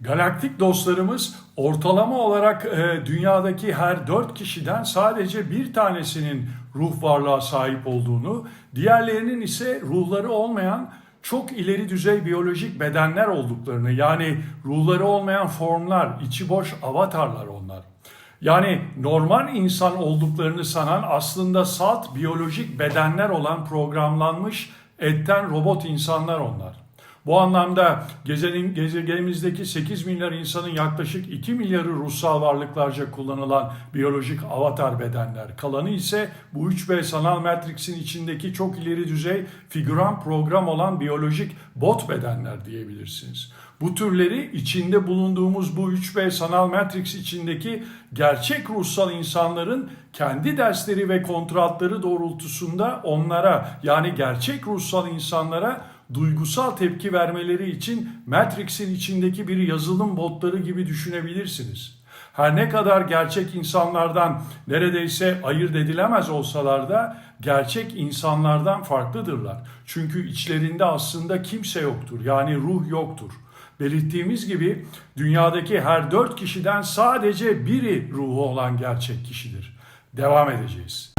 Galaktik dostlarımız ortalama olarak e, dünyadaki her dört kişiden sadece bir tanesinin ruh varlığa sahip olduğunu, diğerlerinin ise ruhları olmayan çok ileri düzey biyolojik bedenler olduklarını yani ruhları olmayan formlar, içi boş avatarlar onlar. Yani normal insan olduklarını sanan aslında salt biyolojik bedenler olan programlanmış etten robot insanlar onlar. Bu anlamda gezenin, gezegenimizdeki 8 milyar insanın yaklaşık 2 milyarı ruhsal varlıklarca kullanılan biyolojik avatar bedenler. Kalanı ise bu 3B sanal matrixin içindeki çok ileri düzey figüran program olan biyolojik bot bedenler diyebilirsiniz. Bu türleri içinde bulunduğumuz bu 3B sanal matrix içindeki gerçek ruhsal insanların kendi dersleri ve kontratları doğrultusunda onlara yani gerçek ruhsal insanlara duygusal tepki vermeleri için Matrix'in içindeki bir yazılım botları gibi düşünebilirsiniz. Her ne kadar gerçek insanlardan neredeyse ayırt edilemez olsalar da gerçek insanlardan farklıdırlar. Çünkü içlerinde aslında kimse yoktur. Yani ruh yoktur. Belirttiğimiz gibi dünyadaki her dört kişiden sadece biri ruhu olan gerçek kişidir. Devam edeceğiz.